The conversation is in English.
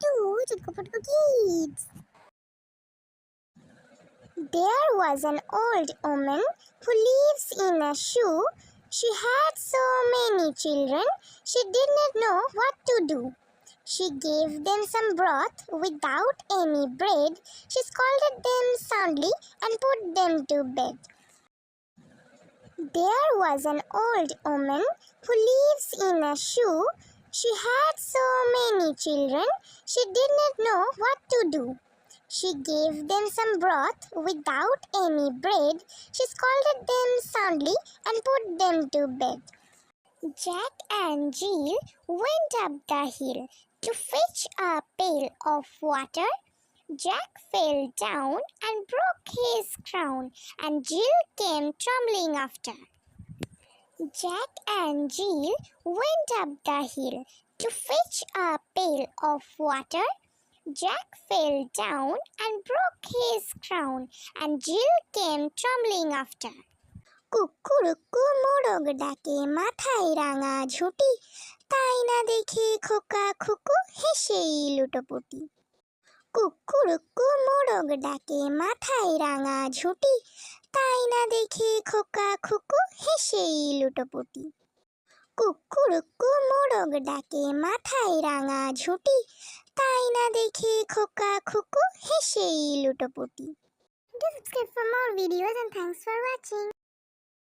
to Chutko Kids. There was an old woman who lives in a shoe. She had so many children, she did not know what to do. She gave them some broth without any bread. She scolded them soundly and put them to bed. There was an old woman who lives in a shoe. She had so many children, she did not know what to do. She gave them some broth without any bread. She scolded them soundly and put them to bed. Jack and Jill went up the hill to fetch a pail of water. Jack fell down and broke his crown, and Jill came tumbling after. Jack and Jill went up the hill to fetch a pail of water. Jack fell down and broke his crown, and Jill came tumbling after. কুকুরুকু মোরগ ডাকে মাথায় রাঙা ঝুঁটি তাই না দেখে খোকা খুকু হেসেই লুটোপুটি কুকুরুকু মোরগ ডাকে মাথায় রাঙা ঝুঁটি তাই না দেখে খোকা খুকু হেসেই লুটোপুটি। কুকুরুকু মোরগ ডাকে, মাথায় রাঙা ঝুঁটি। তাই না দেখে খোকা খুকু হেসেই লুটোপুটি। Do subscribe for more videos and.